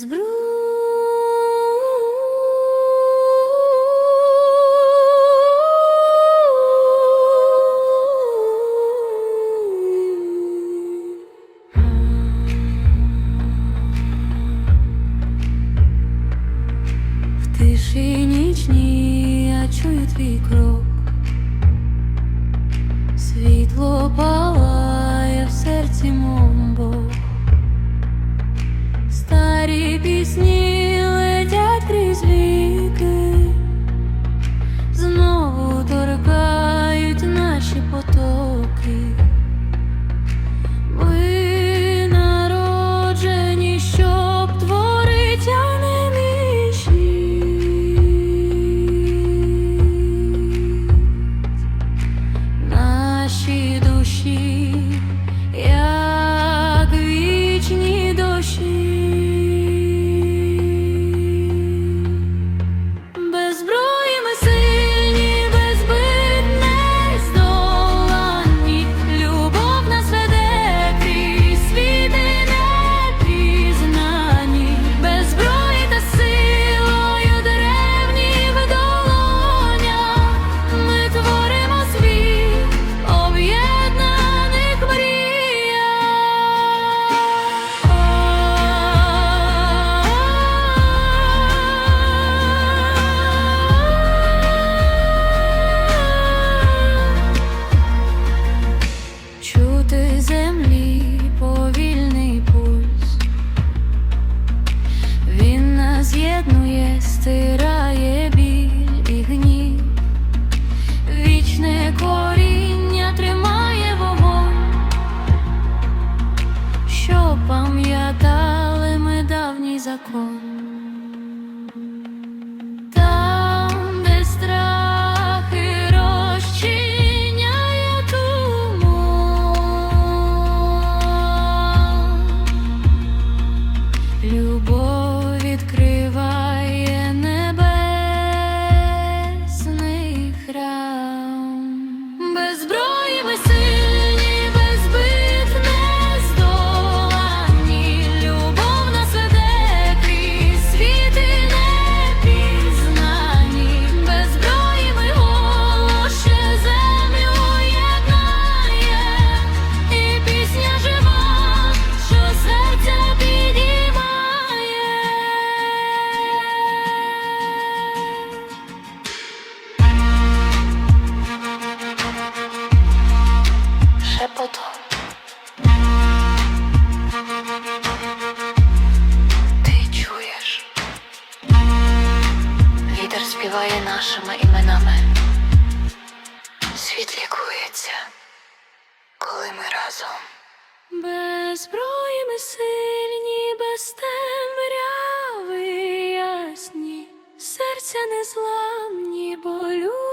В тиші нічні я чую твій крок. співає нашими іменами. Світ лікується, коли ми разом. Без зброї ми сильні, без темряви ясні, серця незламні болю.